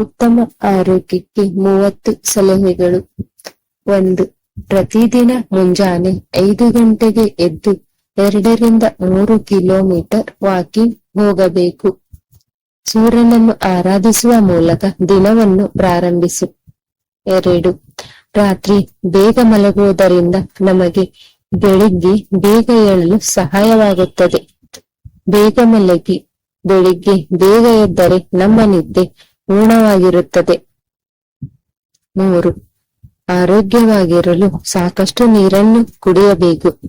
ಉತ್ತಮ ಆರೋಗ್ಯಕ್ಕೆ ಮೂವತ್ತು ಸಲಹೆಗಳು. ಒಂದು, ಪ್ರತಿದಿನ ಮುಂಜಾನೆ ಐದು ಗಂಟೆಗೆ ಎದ್ದು ಎರಡರಿಂದ ಮೂರು ಕಿಲೋಮೀಟರ್ ವಾಕಿಂಗ್ ಹೋಗಬೇಕು. ಸೂರ್ಯನನ್ನು ಆರಾಧಿಸುವ ಮೂಲಕ ದಿನವನ್ನು ಪ್ರಾರಂಭಿಸು. ಎರಡು, ರಾತ್ರಿ ಬೇಗ ಮಲಗುವುದರಿಂದ ನಮಗೆ ಬೆಳಿಗ್ಗೆ ಬೇಗ ಏಳಲು ಸಹಾಯವಾಗುತ್ತದೆ. ಬೇಗ ಮಲಗಿ, ಬೆಳಿಗ್ಗೆ ಬೇಗ ಎದ್ದರೆ ನಮ್ಮ ನಿದ್ದೆ ಪೂರ್ಣವಾಗಿರುತ್ತದೆ. ಮೂರು, ಆರೋಗ್ಯವಾಗಿರಲು ಸಾಕಷ್ಟು ನೀರನ್ನು ಕುಡಿಯಬೇಕು.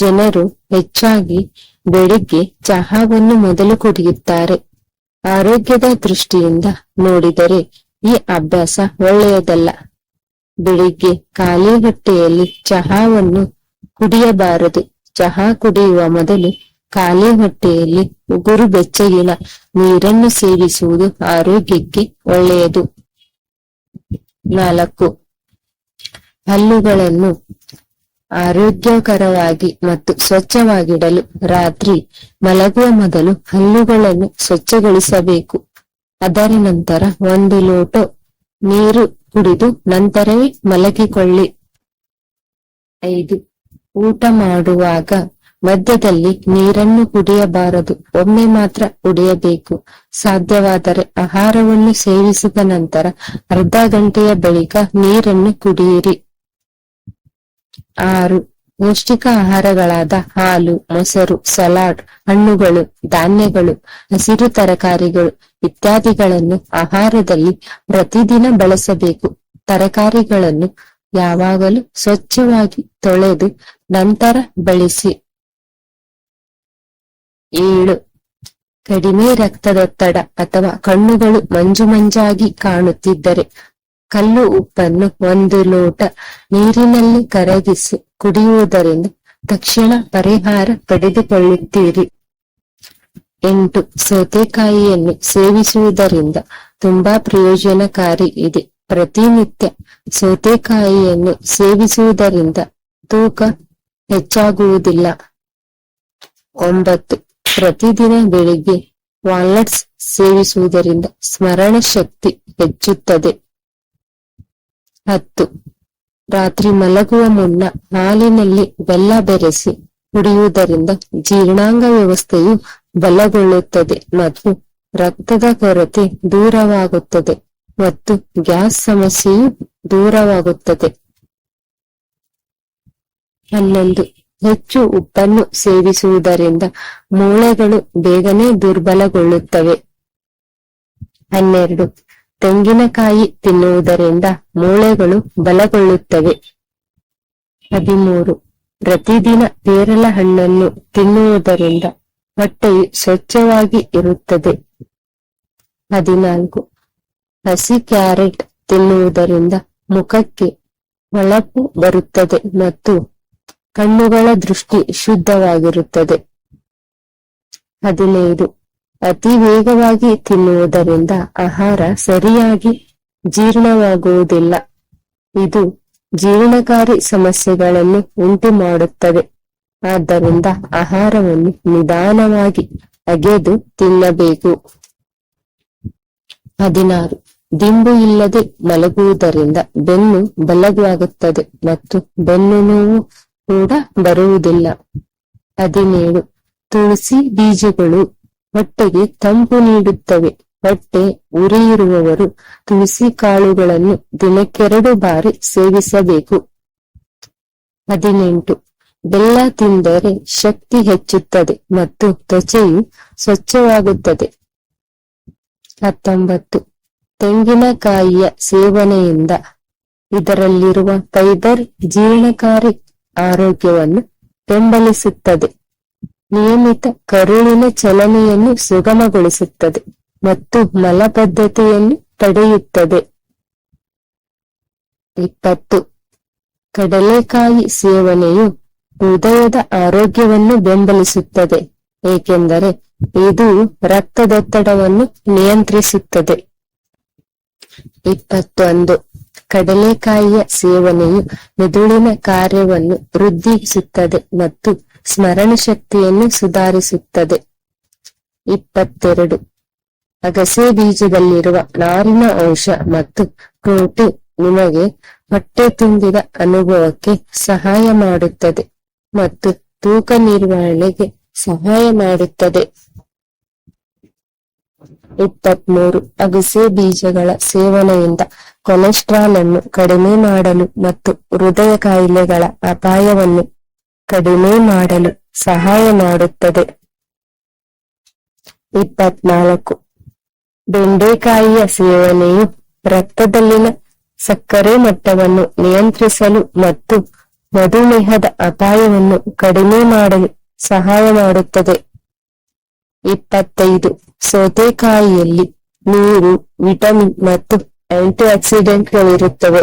ಜನರು ಹೆಚ್ಚಾಗಿ ಬೆಳಿಗ್ಗೆ ಚಹಾವನ್ನು ಮೊದಲು ಕುಡಿಯುತ್ತಾರೆ. ಆರೋಗ್ಯದ ದೃಷ್ಟಿಯಿಂದ ನೋಡಿದರೆ ಈ ಅಭ್ಯಾಸ ಒಳ್ಳೆಯದಲ್ಲ. ಬೆಳಿಗ್ಗೆ ಖಾಲಿ ಹೊಟ್ಟೆಯಲ್ಲಿ ಚಹಾವನ್ನು ಕುಡಿಯಬಾರದು. ಚಹಾ ಕುಡಿಯುವ ಮೊದಲು ಖಾಲಿ ಹೊಟ್ಟೆಯಲ್ಲಿ ಉಗುರು ಬೆಚ್ಚಗಿನ ನೀರನ್ನು ಸೇವಿಸುವುದು ಆರೋಗ್ಯಕ್ಕೆ ಒಳ್ಳೆಯದು. ನಾಲ್ಕು, ಹಲ್ಲುಗಳನ್ನು ಆರೋಗ್ಯಕರವಾಗಿ ಮತ್ತು ಸ್ವಚ್ಛವಾಗಿಡಲು ರಾತ್ರಿ ಮಲಗುವ ಮೊದಲು ಹಲ್ಲುಗಳನ್ನು ಸ್ವಚ್ಛಗೊಳಿಸಬೇಕು. ಅದರ ನಂತರ ಒಂದು ಲೋಟ ನೀರು ಕುಡಿದು ನಂತರವೇ ಮಲಗಿಕೊಳ್ಳಿ. ಐದು, ಊಟ ಮಾಡುವಾಗ ಮಧ್ಯದಲ್ಲಿ ನೀರನ್ನು ಕುಡಿಯಬಾರದು. ಒಮ್ಮೆ ಮಾತ್ರ ಕುಡಿಯಬೇಕು. ಸಾಧ್ಯವಾದರೆ ಆಹಾರವನ್ನು ಸೇವಿಸಿದ ನಂತರ ಅರ್ಧ ಗಂಟೆಯ ಬಳಿಕ ನೀರನ್ನು ಕುಡಿಯಿರಿ. ಆರು. ಪೌಷ್ಟಿಕ ಆಹಾರಗಳಾದ ಹಾಲು, ಮೊಸರು, ಸಲಾಡ್, ಹಣ್ಣುಗಳು, ಧಾನ್ಯಗಳು, ಹಸಿರು ತರಕಾರಿಗಳು ಇತ್ಯಾದಿಗಳನ್ನು ಆಹಾರದಲ್ಲಿ ಪ್ರತಿದಿನ ಬಳಸಬೇಕು. ತರಕಾರಿಗಳನ್ನು ಯಾವಾಗಲೂ ಸ್ವಚ್ಛವಾಗಿ ತೊಳೆದು ನಂತರ ಬಳಸಿ. ಏಳು. ಕಡಿಮೆ ರಕ್ತದೊತ್ತಡ ಅಥವಾ ಕಣ್ಣುಗಳು ಮಂಜು ಮಂಜಾಗಿ ಕಾಣುತ್ತಿದ್ದರೆ ಕಲ್ಲು ಉಪ್ಪನ್ನು ಒಂದು ಲೋಟ ನೀರಿನಲ್ಲಿ ಕರಗಿಸಿ ಕುಡಿಯುವುದರಿಂದ ತಕ್ಷಣ ಪರಿಹಾರ ಪಡೆದುಕೊಳ್ಳುತ್ತೀರಿ. ಎಂಟು. ಸೌತೆಕಾಯಿಯನ್ನು ಸೇವಿಸುವುದರಿಂದ ತುಂಬಾ ಪ್ರಯೋಜನಕಾರಿ ಇದೆ. ಪ್ರತಿನಿತ್ಯ ಸೌತೆಕಾಯಿಯನ್ನು ಸೇವಿಸುವುದರಿಂದ ತೂಕ ಹೆಚ್ಚಾಗುವುದಿಲ್ಲ. ಒಂಬತ್ತು. ಪ್ರತಿದಿನ ಬೆಳಿಗ್ಗೆ ವಾಲ್ನಟ್ಸ್ ಸೇವಿಸುವುದರಿಂದ ಸ್ಮರಣ ಶಕ್ತಿ ಹೆಚ್ಚುತ್ತದೆ. ಹತ್ತು, ರಾತ್ರಿ ಮಲಗುವ ಮುನ್ನ ಹಾಲಿನಲ್ಲಿ ಬೆಲ್ಲ ಬೆರೆಸಿ ಕುಡಿಯುವುದರಿಂದ ಜೀರ್ಣಾಂಗ ವ್ಯವಸ್ಥೆಯು ಬಲಗೊಳ್ಳುತ್ತದೆ ಮತ್ತು ರಕ್ತದ ಕೊರತೆ ದೂರವಾಗುತ್ತದೆ ಮತ್ತು ಗ್ಯಾಸ್ ಸಮಸ್ಯೆಯು ದೂರವಾಗುತ್ತದೆ. ಹನ್ನೊಂದು ಹೆಚ್ಚು ಉಪ್ಪನ್ನು ಸೇವಿಸುವುದರಿಂದ ಮೂಳೆಗಳು ಬೇಗನೆ ದುರ್ಬಲಗೊಳ್ಳುತ್ತವೆ. ಹನ್ನೆರಡು. ತೆಂಗಿನಕಾಯಿ ತಿನ್ನುವುದರಿಂದ ಮೂಳೆಗಳು ಬಲಗೊಳ್ಳುತ್ತವೆ. ಹದಿಮೂರು. ಪ್ರತಿದಿನ ಪೇರಲ ಹಣ್ಣನ್ನು ತಿನ್ನುವುದರಿಂದ ಹೊಟ್ಟೆಯು ಸ್ವಚ್ಛವಾಗಿ ಇರುತ್ತದೆ. ಹದಿನಾಲ್ಕು. ಹಸಿ ಕ್ಯಾರೆಟ್ ತಿನ್ನುವುದರಿಂದ ಮುಖಕ್ಕೆ ಹೊಳಪು ಬರುತ್ತದೆ ಮತ್ತು ಕಣ್ಣುಗಳ ದೃಷ್ಟಿ ಶುದ್ಧವಾಗಿರುತ್ತದೆ. ಹದಿನೈದು. ಅತಿ ವೇಗವಾಗಿ ತಿನ್ನುವುದರಿಂದ ಆಹಾರ ಸರಿಯಾಗಿ ಜೀರ್ಣವಾಗುವುದಿಲ್ಲ. ಇದು ಜೀರ್ಣಕಾರಿ ಸಮಸ್ಯೆಗಳನ್ನು ಉಂಟು ಮಾಡುತ್ತದೆ ಆದ್ದರಿಂದ ಆಹಾರವನ್ನು ನಿಧಾನವಾಗಿ ಅಗೆದು ತಿನ್ನಬೇಕು. ಹದಿನಾರು. ದಿಂಬು ಇಲ್ಲದೆ ಮಲಗುವುದರಿಂದ ಬೆನ್ನು ಬಲವಾಗುತ್ತದೆ ಮತ್ತು ಬೆನ್ನು ನೋವು ಕೂಡ ಬರುವುದಿಲ್ಲ. ಹದಿನೇಳು. ತುಳಸಿ ಬೀಜಗಳು ಹೊಟ್ಟೆಗೆ ತಂಪು ನೀಡುತ್ತವೆ. ಹೊಟ್ಟೆ ಉರಿಯಿರುವವರು ತುಳಸಿ ಕಾಳುಗಳನ್ನು ದಿನಕ್ಕೆರಡು ಬಾರಿ ಸೇವಿಸಬೇಕು. ಹದಿನೆಂಟು. ಬೆಲ್ಲ ತಿಂದರೆ ಶಕ್ತಿ ಹೆಚ್ಚುತ್ತದೆ ಮತ್ತು ತ್ವಚೆಯು ಸ್ವಚ್ಛವಾಗುತ್ತದೆ. ಹತ್ತೊಂಬತ್ತು. ತೆಂಗಿನಕಾಯಿಯ ಸೇವನೆಯಿಂದ ಇದರಲ್ಲಿರುವ ಫೈಬರ್ ಜೀರ್ಣಕಾರಿ ಆರೋಗ್ಯವನ್ನು ಬೆಂಬಲಿಸುತ್ತದೆ. ನಿಯಮಿತ ಕರುಳಿನ ಚಲನೆಯನ್ನು ಸುಗಮಗೊಳಿಸುತ್ತದೆ ಮತ್ತು ಮಲಬದ್ಧತೆಯನ್ನು ತಡೆಯುತ್ತದೆ. ಇಪ್ಪತ್ತು. ಕಡಲೆಕಾಯಿ ಸೇವನೆಯು ಹೃದಯದ ಆರೋಗ್ಯವನ್ನು ಬೆಂಬಲಿಸುತ್ತದೆ, ಏಕೆಂದರೆ ಇದು ರಕ್ತದೊತ್ತಡವನ್ನು ನಿಯಂತ್ರಿಸುತ್ತದೆ. ಇಪ್ಪತ್ತೊಂದು. ಕಡಲೆಕಾಯಿಯ ಸೇವನೆಯು ಮೆದುಳಿನ ಕಾರ್ಯವನ್ನು ವೃದ್ಧಿಸುತ್ತದೆ ಮತ್ತು ಸ್ಮರಣ ಶಕ್ತಿಯನ್ನು ಸುಧಾರಿಸುತ್ತದೆ. ಇಪ್ಪತ್ತೆರಡು. ಅಗಸೆ ಬೀಜದಲ್ಲಿರುವ ನಾರಿನ ಅಂಶ ಮತ್ತು ಪ್ರೋಟೀನ್ ನಿಮಗೆ ಹೊಟ್ಟೆ ತುಂಬಿದ ಅನುಭವಕ್ಕೆ ಸಹಾಯ ಮಾಡುತ್ತದೆ ಮತ್ತು ತೂಕ ನಿರ್ವಹಣೆಗೆ ಸಹಾಯ ಮಾಡುತ್ತದೆ. ಇಪ್ಪತ್ಮೂರು ಅಗಸೆ ಬೀಜಗಳ ಸೇವನೆಯಿಂದ ಕೊಲೆಸ್ಟ್ರಾಲ್ ಅನ್ನು ಕಡಿಮೆ ಮಾಡಲು ಮತ್ತು ಹೃದಯ ಕಾಯಿಲೆಗಳ ಅಪಾಯವನ್ನು ಕಡಿಮೆ ಮಾಡಲು ಸಹಾಯ ಮಾಡುತ್ತದೆ. ಇಪ್ಪತ್ನಾಲ್ಕು. ಬೆಂಡೆಕಾಯಿಯ ಸೇವನೆಯು ರಕ್ತದಲ್ಲಿನ ಸಕ್ಕರೆ ಮಟ್ಟವನ್ನು ನಿಯಂತ್ರಿಸಲು ಮತ್ತು ಮಧುಮೇಹದ ಅಪಾಯವನ್ನು ಕಡಿಮೆ ಮಾಡಲು ಸಹಾಯ ಮಾಡುತ್ತದೆ. ಇಪ್ಪತ್ತೈದು. ಸೌತೆಕಾಯಿಯಲ್ಲಿ ನೀರು, ವಿಟಮಿನ್ ಮತ್ತು ಆಂಟಿ ಆಕ್ಸಿಡೆಂಟ್ಗಳಿರುತ್ತವೆ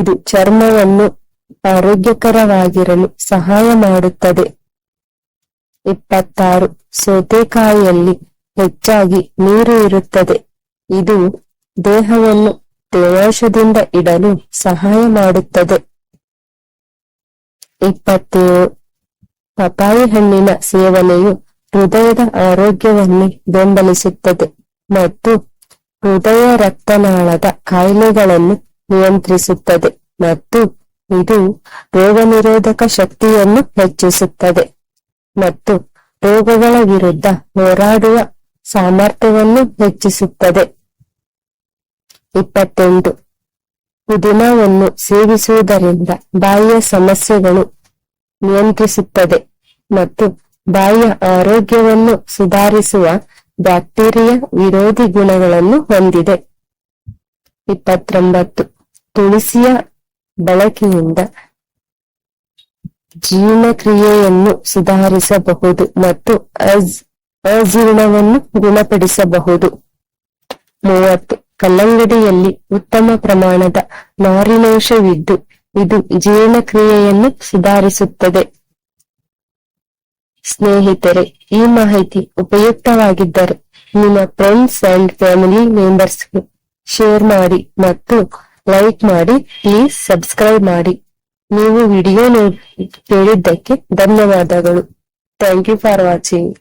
ಇದು ಚರ್ಮವನ್ನು ಆರೋಗ್ಯಕರವಾಗಿರಲು ಸಹಾಯ ಮಾಡುತ್ತದೆ. ಇಪ್ಪತ್ತಾರು. ಸೌತೆಕಾಯಿಯಲ್ಲಿ ಹೆಚ್ಚಾಗಿ ನೀರು ಇರುತ್ತದೆ. ಇದು ದೇಹವನ್ನು ತೇವಾಂಶದಿಂದ ಇಡಲು ಸಹಾಯ ಮಾಡುತ್ತದೆ. ಇಪ್ಪತ್ತೇಳು. ಪಪಾಯಿ ಹಣ್ಣಿನ ಸೇವನೆಯು ಹೃದಯದ ಆರೋಗ್ಯವನ್ನು ಬೆಂಬಲಿಸುತ್ತದೆ ಮತ್ತು ಹೃದಯ ರಕ್ತನಾಳದ ಕಾಯಿಲೆಗಳನ್ನು ನಿಯಂತ್ರಿಸುತ್ತದೆ ಮತ್ತು ಇದು ರೋಗ ನಿರೋಧಕ ಶಕ್ತಿಯನ್ನು ಹೆಚ್ಚಿಸುತ್ತದೆ ಮತ್ತು ರೋಗಗಳ ವಿರುದ್ಧ ಹೋರಾಡುವ ಸಾಮರ್ಥ್ಯವನ್ನು ಹೆಚ್ಚಿಸುತ್ತದೆ. ಇಪ್ಪತ್ತೆಂಟು. ಪುದೀನವನ್ನು ಸೇವಿಸುವುದರಿಂದ ಬಾಯಿಯ ಸಮಸ್ಯೆಗಳು ನಿಯಂತ್ರಿಸುತ್ತದೆ ಮತ್ತು ಬಾಯಿಯ ಆರೋಗ್ಯವನ್ನು ಸುಧಾರಿಸುವ ಬ್ಯಾಕ್ಟೀರಿಯಾ ವಿರೋಧಿ ಗುಣಗಳನ್ನು ಹೊಂದಿದೆ. ಇಪ್ಪತ್ತೊಂಬತ್ತು. ತುಳಸಿಯ ಬಳಕೆಯಿಂದ ಜೀರ್ಣಕ್ರಿಯೆಯನ್ನು ಸುಧಾರಿಸಬಹುದು ಮತ್ತು ಅಜ್, ಅಜೀರ್ಣವನ್ನು ಗುಣಪಡಿಸಬಹುದು. ಮೂವತ್ತು. ಕಲ್ಲಂಗಡಿಯಲ್ಲಿ ಉತ್ತಮ ಪ್ರಮಾಣದ ನಾರಿನಂಶವಿದ್ದು, ಇದು ಜೀರ್ಣಕ್ರಿಯೆಯನ್ನು ಸುಧಾರಿಸುತ್ತದೆ. ಸ್ನೇಹಿತರೆ, ಈ ಮಾಹಿತಿ ಉಪಯುಕ್ತವಾಗಿದ್ದರೆ ನಿಮ್ಮ ಫ್ರೆಂಡ್ಸ್ ಅಂಡ್ ಫ್ಯಾಮಿಲಿ ಮೆಂಬರ್ಸ್ಗೆ ಶೇರ್ ಮಾಡಿ ಮತ್ತು ಲೈಕ್ ಮಾಡಿ ಪ್ಲೀಸ್ ಸಬ್ಸ್ಕ್ರೈಬ್ ಮಾಡಿ. ನೀವು ವಿಡಿಯೋ ನೋಡಿ ಕೇಳಿದ್ದಕ್ಕೆ ಧನ್ಯವಾದಗಳು. Thank you for watching